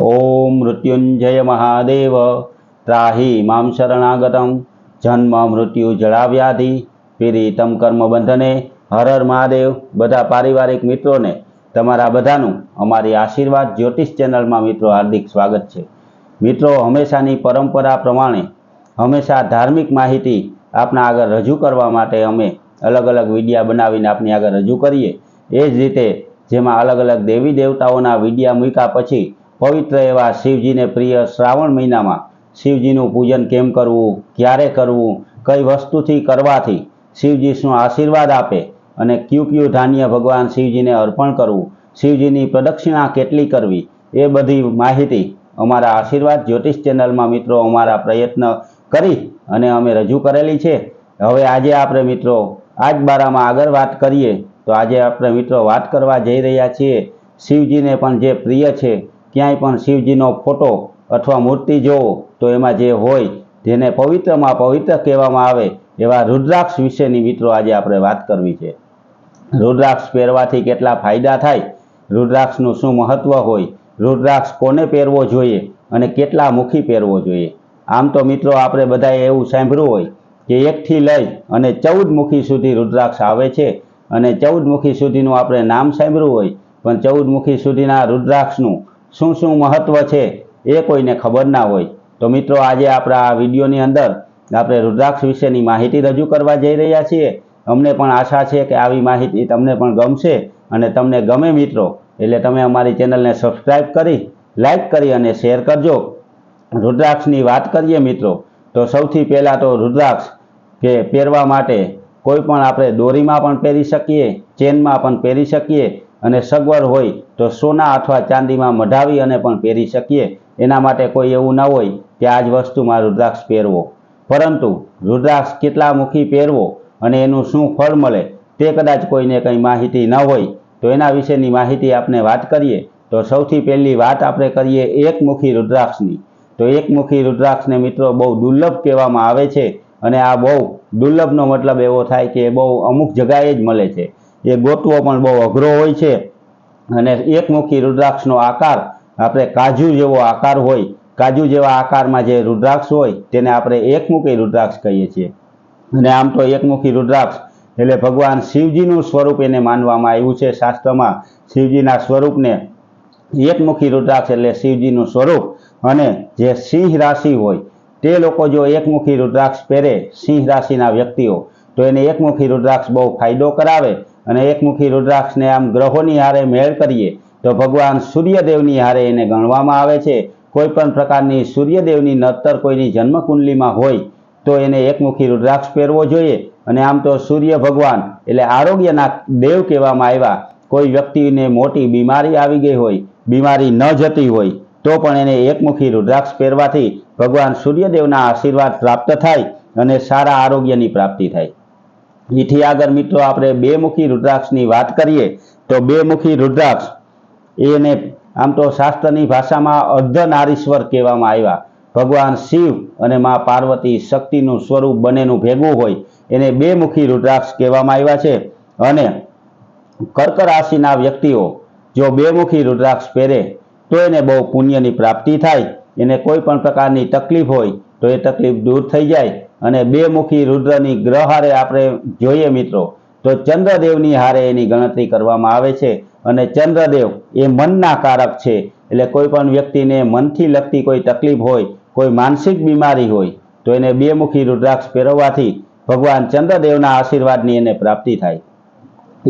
ઓમ મૃત્યુંજય મહાદેવ ત્રાહી મામ શરણાગતમ જન્મ મૃત્યુ જળાવ્યાધિ પીડિતમ કર્મ બંધને હર હર મહાદેવ બધા પારિવારિક મિત્રોને તમારા બધાનું અમારી આશીર્વાદ જ્યોતિષ ચેનલમાં મિત્રો હાર્દિક સ્વાગત છે. મિત્રો, હંમેશાની પરંપરા પ્રમાણે, હંમેશા ધાર્મિક માહિતી આપના આગળ રજૂ કરવા માટે અમે અલગ અલગ વિડીયા બનાવીને આપની આગળ રજૂ કરીએ. એ જ રીતે જેમાં અલગ અલગ દેવી દેવતાઓના વિડીયા મૂક્યા પછી પવિત્ર એવા શિવજીને પ્રિય શ્રાવણ મહિનામાં શિવજીનું પૂજન કેમ કરવું, ક્યારે કરવું, કઈ વસ્તુથી કરવાથી શિવજી શું આશીર્વાદ આપે અને ક્યુ ક્યુ ધાન્ય ભગવાન શિવજીને અર્પણ કરવું, શિવજીની પ્રદક્ષિણા કેટલી કરવી, એ બધી માહિતી અમારા આશીર્વાદ જ્યોતિષ ચેનલમાં મિત્રો અમારા પ્રયત્ન કરી અને અમે રજૂ કરેલી છે. હવે આજે આપણે મિત્રો આ જ બારામાં આગળ વાત કરીએ, તો આજે આપણે મિત્રો વાત કરવા જઈ રહ્યા છીએ. શિવજીને પણ જે પ્રિય છે ક્યાંય પણ શિવજીનો ફોટો અથવા મૂર્તિ જોવો તો એમાં જે હોય જેને પવિત્રમાં પવિત્ર કહેવામાં આવે એવા રુદ્રાક્ષ વિશેની મિત્રો આજે આપણે વાત કરવી છે. રુદ્રાક્ષ પહેરવાથી કેટલા ફાયદા થાય? રુદ્રાક્ષનું શું મહત્ત્વ હોય? રુદ્રાક્ષ કોને પહેરવો જોઈએ અને કેટલા મુખી પહેરવો જોઈએ? આમ તો મિત્રો આપણે બધાએ એવું સાંભળ્યું હોય કે એકથી લઈ અને ચૌદ મુખી સુધી રુદ્રાક્ષ આવે છે અને ચૌદ મુખી સુધીનું આપણે નામ સાંભળ્યું હોય પણ ચૌદ મુખી સુધીના રુદ્રાક્ષનું શું શું મહત્વ છે એ કોઈને ખબર ના હોય. તો મિત્રો, આજે આપણા આ વિડીયોની અંદર આપણે રુદ્રાક્ષ વિશેની માહિતી રજૂ કરવા જઈ રહ્યા છીએ. અમને પણ આશા છે કે આવી માહિતી તમને પણ ગમશે અને તમને ગમે મિત્રો, એટલે તમે અમારી ચેનલને સબસ્ક્રાઈબ કરી લાઈક કરી અને શેર કરજો. રુદ્રાક્ષની વાત કરીએ મિત્રો, તો સૌથી પહેલાં તો રુદ્રાક્ષ કે પહેરવા માટે કોઈ પણ આપણે દોરીમાં પણ પહેરી શકીએ, ચેનમાં પણ પહેરી શકીએ અને સગવડ હોય તો સોના અથવા ચાંદીમાં મઢાવી અને પણ પહેરી શકીએ. એના માટે કોઈ એવું ના હોય કે આ જ વસ્તુમાં રુદ્રાક્ષ પહેરવો. પરંતુ રુદ્રાક્ષ કેટલા મુખી પહેરવો અને એનું શું ફળ મળે તે કદાચ કોઈને કંઈ માહિતી ન હોય તો એના વિશેની માહિતી આપણે વાત કરીએ તો સૌથી પહેલી વાત આપણે કરીએ એકમુખી રુદ્રાક્ષની. તો એકમુખી રુદ્રાક્ષને મિત્રો બહુ દુર્લભ કહેવામાં આવે છે અને આ બહુ દુર્લભનો મતલબ એવો થાય કે એ બહુ અમુક જગાએ જ મળે છે. એ ગોતવો પણ બહુ અઘરો હોય છે. અને એકમુખી રુદ્રાક્ષનો આકાર, આપણે કાજુ જેવો આકાર હોય, કાજુ જેવા આકારમાં જે રુદ્રાક્ષ હોય, તેને આપણે એકમુખી રુદ્રાક્ષ કહીએ છીએ. અને આમ તો એકમુખી રુદ્રાક્ષ, એટલે ભગવાન શિવજીનું સ્વરૂપ એને માનવામાં આવ્યું છે શાસ્ત્રમાં. શિવજીના સ્વરૂપને એકમુખી રુદ્રાક્ષ એટલે શિવજીનું સ્વરૂપ. અને જે સિંહ રાશિ હોય, તે લોકો જો એકમુખી રુદ્રાક્ષ પહેરે, સિંહ રાશિના વ્યક્તિઓ, તો એને એકમુખી રુદ્રાક્ષ બહુ ફાયદો કરાવે. અને એકમુખી રુદ્રાક્ષને આમ ગ્રહોની હારે મેળ કરીએ, તો ભગવાન સૂર્યદેવની હારે એને ગણવામાં આવે છે. કોઈ પણ પ્રકારની સૂર્યદેવની નતર કોઈની જન્મકુંડલીમાં હોય, તો એને એકમુખી રુદ્રાક્ષ પહેરવો જોઈએ. અને આમ તો સૂર્ય ભગવાન, એટલે આરોગ્યના દેવ કહેવામાં આવ્યા, કોઈ વ્યક્તિને મોટી બીમારી આવી ગઈ હોય, બીમારી ન જતી હોય, તો પણ એને એકમુખી રુદ્રાક્ષ પહેરવાથી ભગવાન સૂર્યદેવના આશીર્વાદ પ્રાપ્ત થાય અને સારા આરોગ્યની પ્રાપ્તિ થાય. એથી આગળ મિત્રો આપણે બે મુખી રુદ્રાક્ષની વાત કરીએ, તો બે મુખી રુદ્રાક્ષ એને આમ તો શાસ્ત્રની ભાષામાં અર્ધનારીશ્વર કહેવામાં આવ્યા. ભગવાન શિવ અને મા પાર્વતી શક્તિનું સ્વરૂપ બંનેનું ભેગું હોય એને બે મુખી રુદ્રાક્ષ કહેવામાં આવ્યા છે. અને કર્ક રાશિના વ્યક્તિઓ જો બે મુખી રુદ્રાક્ષ પહેરે, તો એને બહુ પુણ્યની પ્રાપ્તિ થાય. એને કોઈ પણ પ્રકારની તકલીફ હોય, તો એ તકલીફ દૂર થઈ જાય. અને બે મુખી રુદ્રની ગ્રહ હારે આપણે જોઈએ મિત્રો, તો ચંદ્રદેવની હારે એની ગણતરી કરવામાં આવે છે અને ચંદ્રદેવ એ મનના કારક છે. એટલે કોઈ પણ વ્યક્તિને મનથી લગતી કોઈ તકલીફ હોય, કોઈ માનસિક બીમારી હોય, તો એને બે મુખી રુદ્રાક્ષ પહેરવાથી ભગવાન ચંદ્રદેવના આશીર્વાદની એને પ્રાપ્તિ થાય.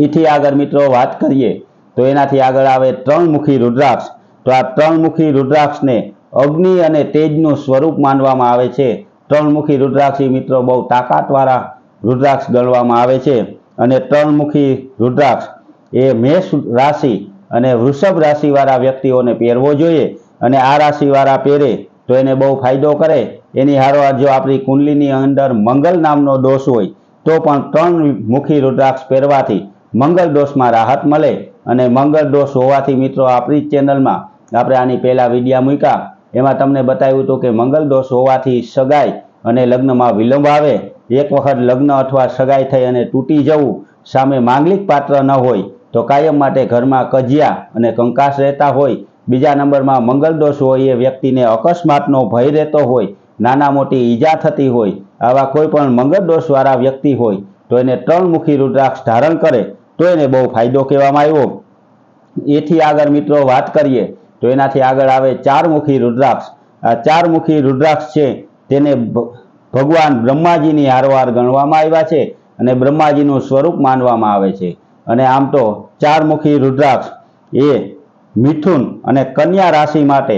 એથી આગળ મિત્રો વાત કરીએ, તો એનાથી આગળ આવે ત્રણ મુખી રુદ્રાક્ષ. તો આ ત્રણ મુખી રુદ્રાક્ષને અગ્નિ અને તેજનું સ્વરૂપ માનવામાં આવે છે. ત્રણ મુખી રુદ્રાક્ષી મિત્રો બહુ તાકાતવાળા રુદ્રાક્ષ ગણવામાં આવે છે અને ત્રણમુખી રુદ્રાક્ષ એ મેષ રાશિ અને વૃષભ રાશિવાળા વ્યક્તિઓને પહેરવો જોઈએ અને આ રાશિવાળા પહેરે તો એને બહુ ફાયદો કરે. એની હારોહાર જો આપણી કુંડલીની અંદર મંગલ નામનો દોષ હોય, તો પણ ત્રણ મુખી રુદ્રાક્ષ પહેરવાથી મંગળ દોષમાં રાહત મળે અને મંગળ દોષ હોવાથી મિત્રો આપણી ચેનલમાં આપણે આની પહેલાં વિડીયા મૂક્યા. એમાં તમને બતાવ્યું હતું કે મંગલ દોષ હોવાથી સગાઈ અને લગ્નમાં વિલંબ આવે. એક વખત લગ્ન અથવા સગાઈ થઈ અને તૂટી જવું સામે માંગલિક પાત્ર ન હોય તો કાયમ માટે ઘરમાં કજિયા અને કંકાસ રહેતા હોય. બીજા નંબરમાં મંગલ દોષ હોય એ વ્યક્તિને અકસ્માતનો ભય રહેતો હોય, નાના મોટી ઈજા થતી હોય, આવા કોઈ પણ મંગલ દોષવાળા વ્યક્તિ હોય તો એને ત્રણ મુખી રુદ્રાક્ષ ધારણ કરે તો એને બહુ ફાયદો કહેવામાં આવ્યો. એથી આગળ મિત્રો વાત કરીએ તો એનાથી આગળ આવે ચારમુખી રુદ્રાક્ષ. આ ચારમુખી રુદ્રાક્ષ છે, તેને ભગવાન બ્રહ્માજીની હારવાર ગણવામાં આવ્યા છે અને બ્રહ્માજીનું સ્વરૂપ માનવામાં આવે છે. અને આમ તો ચારમુખી રુદ્રાક્ષ એ મિથુન અને કન્યા રાશિ માટે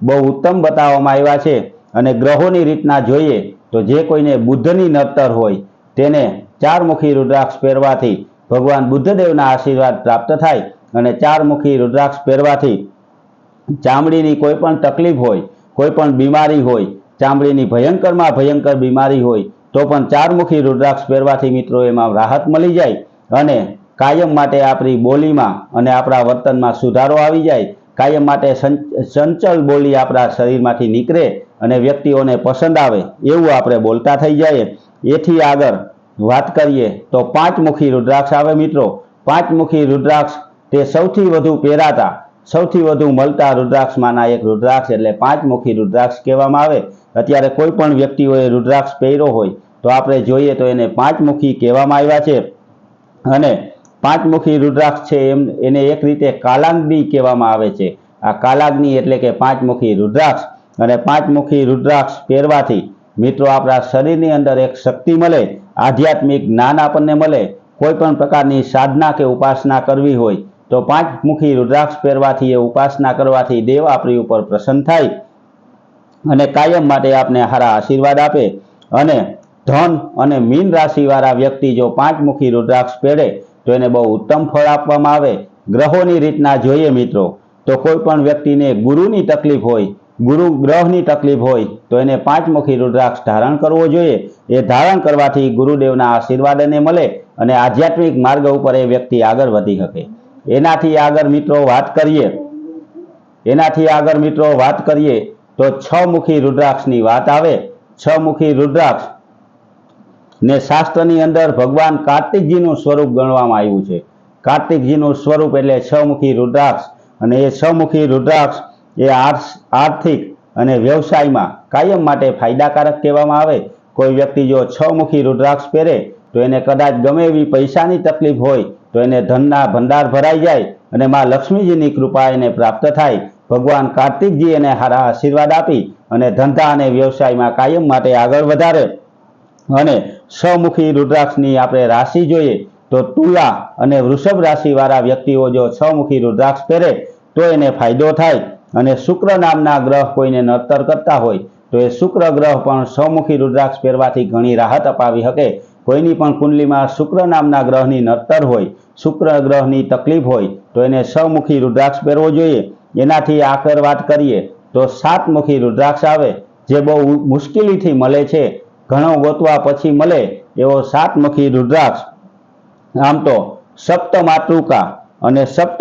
બહુ ઉત્તમ બતાવવામાં આવ્યા છે અને ગ્રહોની રીતના જોઈએ તો જે કોઈને બુદ્ધની નડતર હોય તેને ચારમુખી રુદ્રાક્ષ પહેરવાથી ભગવાન બુદ્ધદેવના આશીર્વાદ પ્રાપ્ત થાય અને ચારમુખી રુદ્રાક્ષ પહેરવાથી ચામડીની કોઈ પણ તકલીફ હોય, કોઈ પણ બીમારી હોય, ચામડીની ભયંકરમાં ભયંકર બીમારી હોય, તો પણ ચારમુખી રુદ્રાક્ષ પહેરવાથી મિત્રો એમાં રાહત મળી જાય અને કાયમ માટે આપણી બોલીમાં અને આપણા વર્તનમાં સુધારો આવી જાય. કાયમ માટે સંચલ બોલી આપણા શરીરમાંથી નીકળે અને વ્યક્તિઓને પસંદ આવે એવું આપણે બોલતા થઈ જાય એથી આગળ વાત કરીએ તો પાંચમુખી રુદ્રાક્ષ આવે મિત્રો. પાંચમુખી રુદ્રાક્ષ તે સૌથી વધુ પહેરાતા સૌથી વધુ મળતા રુદ્રાક્ષમાંના એક રુદ્રાક્ષ એટલે પાંચમુખી રુદ્રાક્ષ કહેવામાં આવે. અત્યારે કોઈ પણ વ્યક્તિઓએ રુદ્રાક્ષ પહેર્યો હોય તો આપણે જોઈએ તો એને પાંચમુખી કહેવામાં આવ્યા છે. અને પાંચમુખી રુદ્રાક્ષ છે એમ, એને એક રીતે કાલાગ્નિ કહેવામાં આવે છે. આ કાલાગ્નિ એટલે કે પાંચમુખી રુદ્રાક્ષ. અને પાંચમુખી રુદ્રાક્ષ પહેરવાથી મિત્રો આપણા શરીરની અંદર એક શક્તિ મળે, આધ્યાત્મિક જ્ઞાન આપણને મળે. કોઈ પણ પ્રકારની સાધના કે ઉપાસના કરવી હોય તો પાંચમુખી રુદ્રાક્ષ પહેરવાથી એ ઉપાસના કરવાથી દેવ આપણી ઉપર પ્રસન્ન થાય અને કાયમ માટે આપને સારા આશીર્વાદ આપે અને ધન અને મીન રાશિવાળા વ્યક્તિ જો પાંચમુખી રુદ્રાક્ષ પહેરે તો એને બહુ ઉત્તમ ફળ આપવામાં આવે. ગ્રહોની રીતના જોઈએ મિત્રો, તો કોઈ પણ વ્યક્તિને ગુરુની તકલીફ હોય, ગુરુ ગ્રહની તકલીફ હોય, તો એને પાંચમુખી રુદ્રાક્ષ ધારણ કરવો જોઈએ. એ ધારણ કરવાથી ગુરુદેવના આશીર્વાદ એને મળે અને આધ્યાત્મિક માર્ગ ઉપર એ વ્યક્તિ આગળ વધી શકે. એનાથી આગળ મિત્રો વાત કરીએ, એનાથી આગળ મિત્રો વાત કરીએ તો છ મુખી રુદ્રાક્ષની વાત આવે. છ મુખી રુદ્રાક્ષ ને શાસ્ત્રની અંદર ભગવાન કાર્તિકજીનું સ્વરૂપ ગણવામાં આવ્યું છે. કાર્તિકજીનું સ્વરૂપ એટલે છ મુખી રુદ્રાક્ષ અને એ છ મુખી રુદ્રાક્ષ એ આર્થિક અને વ્યવસાયમાં કાયમ માટે ફાયદાકારક કહેવામાં આવે. કોઈ વ્યક્તિ જો છ મુખી રુદ્રાક્ષ પહેરે તો એને કદાચ ગમે એવી પૈસાની તકલીફ હોય તો એને ધનના ભંડાર ભરાઈ જાય અને માં લક્ષ્મીજીની કૃપા એને પ્રાપ્ત થાય. ભગવાન કાર્તિકજી એને સારા આશીર્વાદ આપી અને ધંધા અને વ્યવસાયમાં કાયમ માટે આગળ વધારે. અને છમુખી રુદ્રાક્ષની આપણે રાશિ જોઈએ તો તુલા અને વૃષભ રાશિવાળા વ્યક્તિઓ જો છમુખી રુદ્રાક્ષ પહેરે તો એને ફાયદો થાય. અને શુક્ર નામના ગ્રહ કોઈને નડતર કરતા હોય તો એ શુક્ર ગ્રહ પણ છમુખી રુદ્રાક્ષ પહેરવાથી ઘણી રાહત અપાવી શકે. કોઈની પણ કુંડલીમાં શુક્ર નામના ગ્રહની નડતર હોય શુક્ર ગ્રહની તકલીફ હોય તો એને સમુખી રુદ્રાક્ષ પહેરવો જોઈએ. એનાથી આગળ વાત કરીએ તો સાતમુખી રુદ્રાક્ષ આવે, જે બહુ મુશ્કેલીથી મળે છે. ઘણો ગોતવા પછી મળે એવો સાતમુખી રુદ્રાક્ષ. આમ તો સપ્ત માતૃકા અને સપ્ત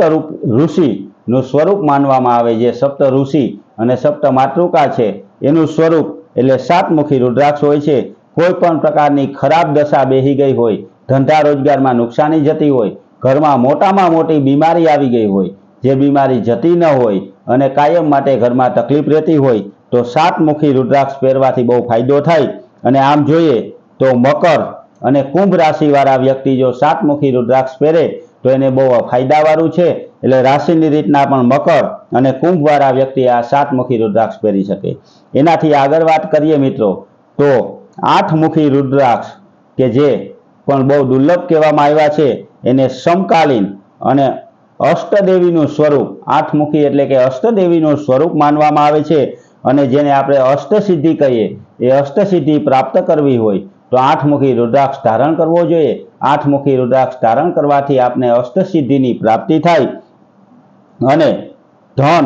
ઋષિનું સ્વરૂપ માનવામાં આવે જે સપ્ત ઋષિ અને સપ્ત માતૃકા છે. એનું સ્વરૂપ એટલે સાતમુખી રુદ્રાક્ષ હોય છે. કોઈ પણ પ્રકારની ખરાબ દશા બેહી ગઈ હોય, ધંધા રોજગારમાં નુકસાની જતી હોય ઘરમાં મોટામાં મોટી બીમારી આવી ગઈ હોય, જે બીમારી જતી ન હોય અને કાયમ માટે ઘરમાં તકલીફ રહેતી હોય, તો સાતમુખી રુદ્રાક્ષ પહેરવાથી બહુ ફાયદો થાય. અને આમ જોઈએ તો મકર અને કુંભ રાશિવાળા વ્યક્તિ જો સાતમુખી રુદ્રાક્ષ પહેરે, તો એને બહુ ફાયદાવાળું છે. એટલે રાશિની રીતના પણ મકર અને કુંભવાળા વ્યક્તિ આ સાતમુખી રુદ્રાક્ષ પહેરી શકે. એનાથી આગળ વાત કરીએ મિત્રો, તો આઠમુખી રુદ્રાક્ષ, કે જે પણ બહુ દુર્લભ કહેવામાં આવ્યા છે એને સમકાલીન અને અષ્ટદેવીનું સ્વરૂપ, આઠમુખી એટલે કે અષ્ટદેવીનું સ્વરૂપ માનવામાં આવે છે અને જેને આપણે અષ્ટસિદ્ધિ કહીએ, એ અષ્ટસિદ્ધિ પ્રાપ્ત કરવી હોય તો આઠમુખી રુદ્રાક્ષ ધારણ કરવો જોઈએ. આઠમુખી રુદ્રાક્ષ ધારણ કરવાથી આપને અષ્ટસિદ્ધિની પ્રાપ્તિ થાય. અને ધન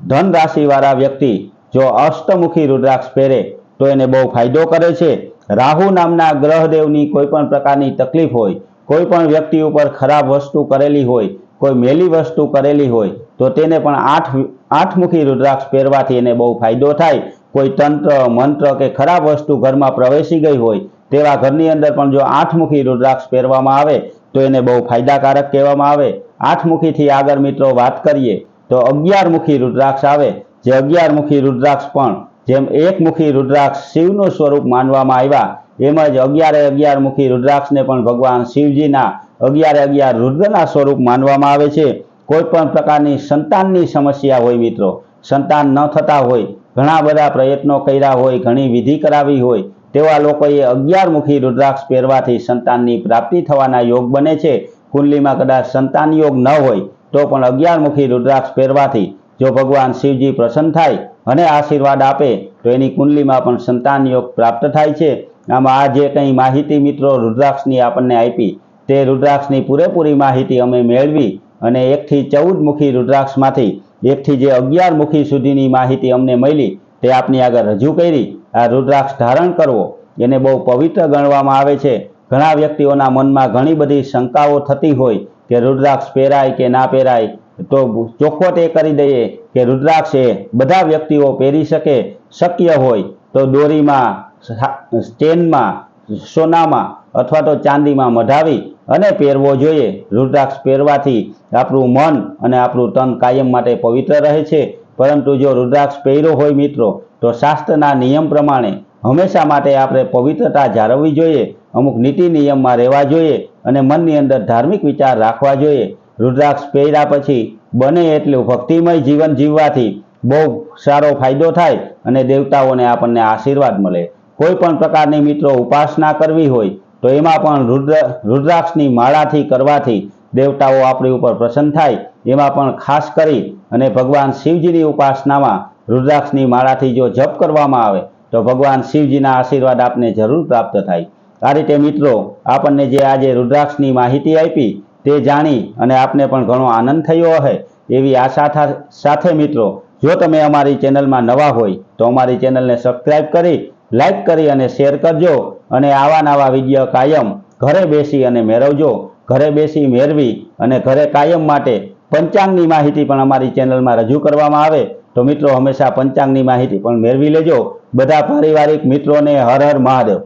ધન રાશિવાળા વ્યક્તિ જો અષ્ટમુખી રુદ્રાક્ષ પહેરે તો એને બહુ ફાયદો કરે છે. રાહુ નામના ગ્રહદેવની કોઈ પણ પ્રકારની તકલીફ હોય કોઈ પણ વ્યક્તિ ઉપર ખરાબ વસ્તુ કરેલી હોય, કોઈ મેલી વસ્તુ કરેલી હોય, તો તેને પણ આઠ આઠમુખી રુદ્રાક્ષ પહેરવાથી એને બહુ ફાયદો થાય. કોઈ તંત્ર, મંત્ર કે ખરાબ વસ્તુ ઘરમાં પ્રવેશી ગઈ હોય, તેવા ઘરની અંદર પણ જો આઠમુખી રુદ્રાક્ષ પહેરવામાં આવે, તો એને બહુ ફાયદાકારક કહેવામાં આવે. આઠમુખીથી આગળ મિત્રો વાત કરીએ, તો અગિયાર મુખી રુદ્રાક્ષ આવે. જે અગિયાર મુખી રુદ્રાક્ષ પણ, જેમ એકમુખી રુદ્રાક્ષ શિવનું સ્વરૂપ માનવામાં આવ્યા એમ જ અગિયારે અગિયાર મુખી રુદ્રાક્ષને પણ ભગવાન શિવજીના અગિયારે અગિયાર રુદ્રના સ્વરૂપ માનવામાં આવે છે. કોઈ પણ પ્રકારની સંતાનની સમસ્યા હોય મિત્રો, સંતાન ન થતા હોય, ઘણા બધા પ્રયત્નો કર્યા હોય, ઘણી વિધિ કરાવી હોય, તેવા લોકોએ અગિયાર મુખી રુદ્રાક્ષ પહેરવાથી સંતાનની પ્રાપ્તિ થવાના યોગ બને છે. કુંડલીમાં કદાચ સંતાન યોગ ન હોય, તો પણ અગિયાર મુખી રુદ્રાક્ષ પહેરવાથી જો ભગવાન શિવજી પ્રસન્ન થાય અને આશીર્વાદ આપે, તો એની કુંડલીમાં પણ સંતાન યોગ પ્રાપ્ત થાય છે. આમાં આ જે કંઈ માહિતી મિત્રો રુદ્રાક્ષની આપણને આપી. તે રુદ્રાક્ષની પૂરેપૂરી માહિતી અમે મેળવી અને એકથી ચૌદ મુખી રુદ્રાક્ષમાંથી એકથી જે અગિયાર મુખી સુધીની માહિતી અમને મળી તે આપની આગળ રજૂ કરી. આ રુદ્રાક્ષ ધારણ કરવો એને બહુ પવિત્ર ગણવામાં આવે છે. ઘણા વ્યક્તિઓના મનમાં ઘણી બધી શંકાઓ થતી હોય કે રુદ્રાક્ષ પહેરાય કે ના પહેરાય. તો ચોખ્ખો તે કરી દઈએ કે રુદ્રાક્ષ એ બધા વ્યક્તિઓ પહેરી શકે, શક્ય હોય તો દોરીમાં ચેનમાં સોનામાં અથવા તો ચાંદીમાં મઢાવી અને પહેરવો જોઈએ. રુદ્રાક્ષ પહેરવાથી આપણું મન અને આપણું તન કાયમ માટે પવિત્ર રહે છે. પરંતુ જો રુદ્રાક્ષ પહેર્યો હોય મિત્રો, તો શાસ્ત્રના નિયમ પ્રમાણે હંમેશા માટે આપણે પવિત્રતા જાળવવી જોઈએ. અમુક નીતિ નિયમમાં રહેવા જોઈએ અને મનની અંદર ધાર્મિક વિચાર રાખવા જોઈએ. રુદ્રાક્ષ પહેર્યા પછી બને એટલું ભક્તિમય જીવન જીવવાથી બહુ સારો ફાયદો થાય અને દેવતાઓને આપણને આશીર્વાદ મળે. કોઈ પણ પ્રકારની મિત્રો ઉપાસના કરવી હોય, તો એમાં પણ રુદ્ર, રુદ્રાક્ષની માળાથી કરવાથી દેવતાઓ આપણી ઉપર પ્રસન્ન થાય. એમાં પણ ખાસ કરી અને ભગવાન શિવજીની ઉપાસનામાં રુદ્રાક્ષની માળાથી જો જપ કરવામાં આવે, તો ભગવાન શિવજીના આશીર્વાદ આપને જરૂર પ્રાપ્ત થાય. આ રીતે મિત્રો, આપણને જે આજે રુદ્રાક્ષની માહિતી આપી, તે જાણી અને આપને પણ ઘણો આનંદ થયો હશે. એવી આશા સાથે મિત્રો, જો તમે અમારી ચેનલમાં નવા હોય, તો અમારી ચેનલને સબસ્ક્રાઈબ કરી લાઈક કરી અને શેર કરજો અને આવા નવા વીડિયો કાયમ ઘરે બેસી અને મેળવજો. ઘરે બેસી મેળવી અને ઘરે કાયમ માટે પંચાંગની માહિતી પણ અમારી ચેનલમાં રજૂ કરવામાં આવે તો મિત્રો હંમેશા પંચાંગની માહિતી પણ મેળવી લેજો. બધા પારિવારિક મિત્રોને હર હર મહાદેવ.